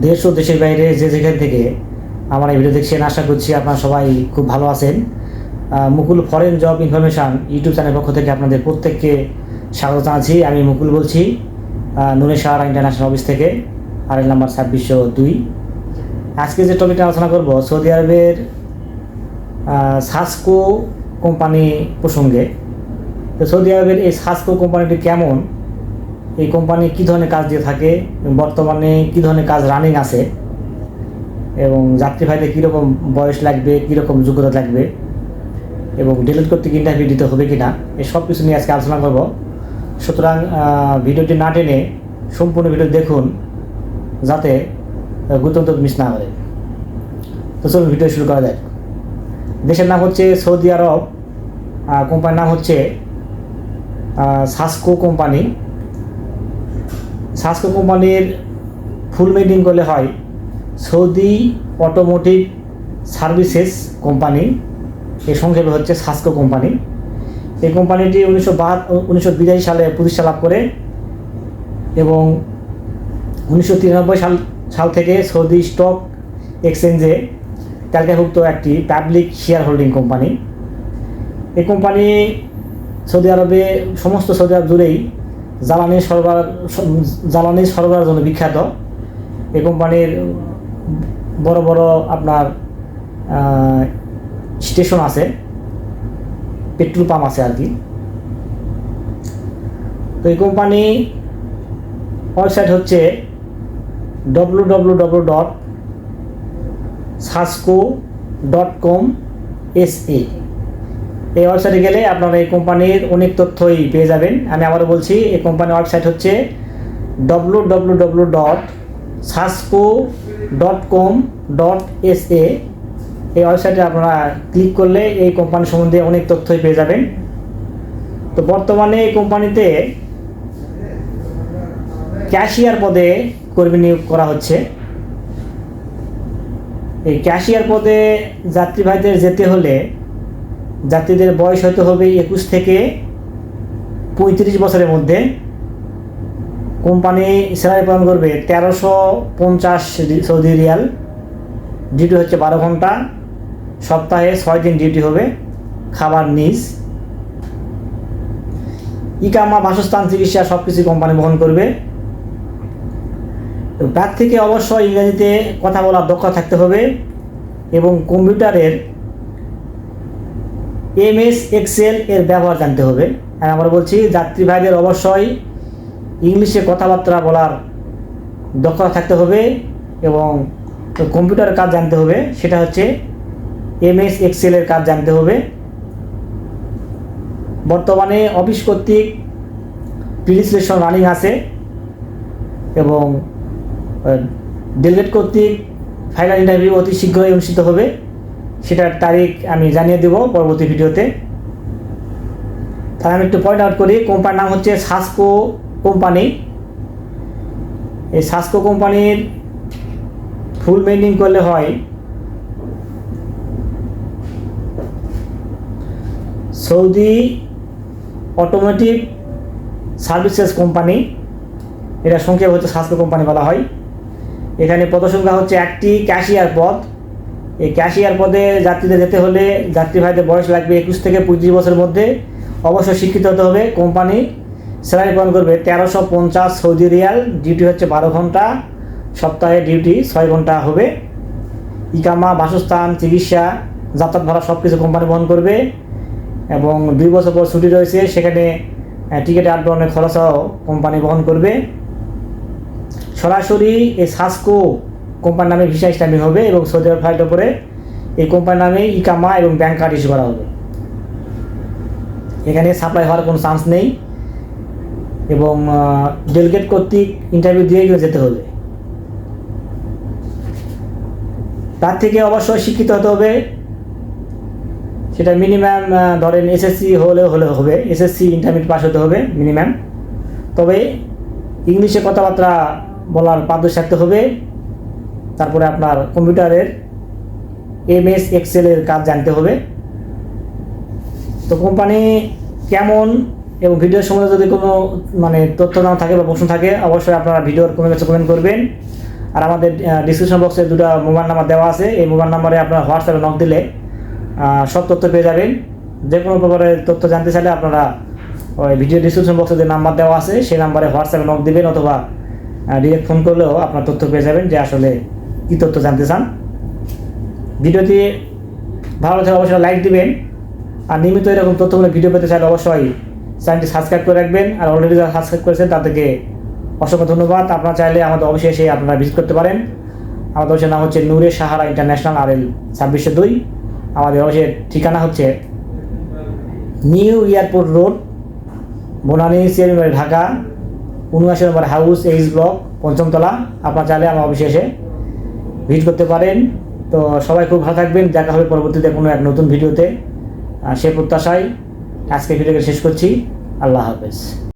দেশ ও দেশের বাইরে যে যেখান থেকে আমার এই ভিডিও দেখছেন আশা করছি আপনারা সবাই খুব ভালো আছেন। Mukul foreign job information YouTube channel পক্ষ থেকে আপনাদের প্রত্যেককে স্বাগত জানাচ্ছি। আমি মুকুল বলছি আহ, নুনে সাহারা ইন্টারন্যাশনাল অফিস থেকে আরেল নাম্বার ছাব্বিশশো দুই। আজকে যে টপিকটা আলোচনা করব সৌদি আরবের সাসকো কোম্পানি প্রসঙ্গে। তো সৌদি আরবের এই সাসকো কোম্পানিটি কেমন? এই কোম্পানি কী ধরনের কাজ দিয়ে থাকে বর্তমানে কী ধরনের কাজ রানিং আছে? এবং যাত্রী ভাইদের কীরকম বয়স লাগবে, কীরকম যোগ্যতা লাগবে? এবং ডিলিট করতে কি ইন্টারভিউ দিতে হবে কি না এই সব কিছু নিয়ে আজকে আলোচনা করব। সুতরাং ভিডিওটি না টেনে সম্পূর্ণ ভিডিও দেখুন, যাতে গুরুত্ব মিস না হয়। তো চলুন ভিডিও শুরু করা যায় দেশের নাম হচ্ছে সৌদি আরব কোম্পানির নাম হচ্ছে সাসকো কোম্পানি। সাসকো কোম্পানির ফুল মিটিং করলে হয় সৌদি অটোমোটিভ সার্ভিসেস কোম্পানি এর সংক্ষেপে হচ্ছে সাসকো কোম্পানি। এই কোম্পানিটি উনিশশো বাহাত উনিশশো বিরাশি সালে প্রতিষ্ঠা লাভ করে এবং উনিশশো তিরানব্বই সাল সাল থেকে সৌদি স্টক এক্সচেঞ্জে তালিকাভুক্ত একটি পাবলিক শেয়ার হোল্ডিং কোম্পানি এই কোম্পানি সৌদি আরবে, সমস্ত সৌদি আরব জুড়েই জ্বালানি সরবরাহ, জ্বালানি সরবরাহের জন্য বিখ্যাত। এই কোম্পানির বড় বড় আপনার স্টেশন আছে, পেট্রোল পাম্প আছে আর কি। তো এই কোম্পানি ওয়েবসাইট হচ্ছে W W W dot Sasco dot com S A এই ওয়েবসাইটে গেলে আপনারা এই কোম্পানির অনেক তথ্যই পেয়ে যাবেন। আমি আবারও বলছি, এই কোম্পানির ওয়েবসাইট হচ্ছে W W W dot Sasco dot com dot S A এই ওয়েবসাইটে আপনারা ক্লিক করলে এই কোম্পানি সম্বন্ধে অনেক তথ্যই পেয়ে যাবেন। তো বর্তমানে এই কোম্পানিতে ক্যাশিয়ার পদে কর্মী নিয়োগ করা হচ্ছে। এই ক্যাশিয়ার পদে যাত্রী ভাইদের যেতে হলে যাত্রীদের বয়স হতে হবে একুশ থেকে পঁয়ত্রিশ বছরের মধ্যে। কোম্পানি স্যালারি প্রদান করবে তেরোশো পঞ্চাশ সৌদি রিয়াল। ডিউটি হচ্ছে বারো ঘণ্টা। সপ্তাহে ছয় দিন ডিউটি হবে। খাবার নিজ। ইকামা, বাসস্থান, চিকিৎসা সব কিছু কোম্পানি বহন করবে। তো ব্যাগ থেকে অবশ্যই ইংরেজিতে কথা বলার দক্ষ থাকতে হবে এবং কম্পিউটারের এমএস এক্সেল এর ব্যবহার জানতে হবে। আর আমরা বলছি যাত্রী ভাইদের অবশ্যই ইংলিশে কথাবার্তা বলার দক্ষতা থাকতে হবে এবং কম্পিউটারের কাজ জানতে হবে, সেটা হচ্ছে এমএস এক্সেলের কাজ জানতে হবে। বর্তমানে অফিস কর্তৃক প্রিলিসলেশন রানিং আছে এবং ডেলিগেট কর্তৃক ফাইনাল ইন্টারভিউ অতি শীঘ্রই অনুষ্ঠিত হবে। সেটার তারিখ আমি জানিয়ে দেব পরবর্তী ভিডিওতে। তাহলে আমি একটু পয়েন্ট আউট করি কোম্পানির নাম হচ্ছে সাসকো কোম্পানি এই সাসকো কোম্পানির ফুল মেন্ডিং করলে হয় সৌদি অটোমেটিভ সার্ভিসেস কোম্পানি এটা সংক্ষেপ হচ্ছে সাসকো কোম্পানি বলা হয়। এখানে পদসংখ্যা হচ্ছে একটি ক্যাশিয়ার পদ। এই ক্যাশিয়ার পদে যাত্রীদের যেতে হলে যাত্রী ভাইদের বয়স লাগবে একুশ থেকে পঁয়ত্রিশ বছরের মধ্যে। অবশ্যই শিক্ষিত হতে হবে কোম্পানি। স্যালারি প্রদান করবে তেরোশো পঞ্চাশ সৌদি রিয়াল, ডিউটি হচ্ছে বারো ঘণ্টা। সপ্তাহে ডিউটি ছয় ঘণ্টা হবে। ইকামা, বাসস্থান, চিকিৎসা, যাতায়াত ভাড়া সব কিছু কোম্পানি বহন করবে। এবং দুই বছর পর ছুটি রয়েছে, সেখানে টিকিট ডাউনের খরচাও কোম্পানি বহন করবে। সরাসরি এই সাসকো কোম্পানির নামে ভিসা স্ট্যাম্পিং হবে এবং সৌদি আরব ফ্লাইটের উপরে এই কোম্পানির নামে ইকামা এবং ব্যাংক কার্ড ইস্যু করা হবে। এখানে সাপ্লাই হওয়ার কোনো চান্স নেই এবং ডেলিগেট কর্তৃক ইন্টারভিউ দিয়ে গিয়ে যেতে হবে। তার থেকে অবশ্যই শিক্ষিত হতে হবে। সেটা মিনিমাম ধরেন এসএসসি হলেও হলে হবে। এসএসসি ইন্টারমিডিয়েট পাস হতে হবে মিনিমাম তবে ইংলিশে কথাবার্তা বলার পারদর্শী থাকতে হবে। তারপরে আপনার কম্পিউটারের এমএস এক্সেলের কাজ জানতে হবে। তো কোম্পানি কেমন এবং ভিডিওর সম্বন্ধে যদি কোনো মানে তথ্য না থাকে বা প্রশ্ন থাকে, অবশ্যই আপনারা ভিডিওর কমে কাছে কমেন্ট করবেন। আর আমাদের ডিসক্রিপশন বক্সে দুটো মোবাইল নাম্বার দেওয়া আছে। এই মোবাইল নাম্বারে আপনারা হোয়াটসঅ্যাপে নক দিলে সব তথ্য পেয়ে যাবেন। যে কোনো প্রকারের তথ্য জানতে চাইলে আপনারা ওই ভিডিও ডিসক্রিপশন বক্সে যে নাম্বার দেওয়া আছে, সেই নাম্বারে হোয়াটসঅ্যাপে নক দিবেন অথবা ডিরেক্ট ফোন করলেও আপনার তথ্য পেয়ে যাবেন যে আসলে কী তথ্য জানতে চান? ভিডিওটি ভালো লাগলে অবশ্যই লাইক দিবেন। আর নিয়মিত এরকম তথ্যগুলো ভিডিও পেতে চাইলে অবশ্যই চ্যানেলটি সাবস্ক্রাইব করে রাখবেন। আর অলরেডি যারা সাবস্ক্রাইব করেছেন, তাদেরকে অসংখ্য ধন্যবাদ। আপনারা চাইলে আমাদের অবশ্যই এসে আপনারা ভিজিট করতে পারেন। আমাদের অবশ্যই নাম হচ্ছে নূরে সাহারা ইন্টারন্যাশনাল আর এল ছাব্বিশশো দুই। আমাদের অবশ্যই ঠিকানা হচ্ছে নিউ এয়ারপোর্ট রোড, বনানী সিয়ারি ঢাকা, উনআশি নম্বর হাউস, এইচ ব্লক, পঞ্চমতলা। আপনারা চাইলে আমার অফিসে এসে ভিজিট করতে পারেন। তো সবাই খুব ভালো থাকবেন। দেখা হবে পরবর্তীতে কোনো এক নতুন ভিডিওতে। সে প্রত্যাশায় আজকে ভিডিওকে শেষ করছি। আল্লাহ হাফেজ।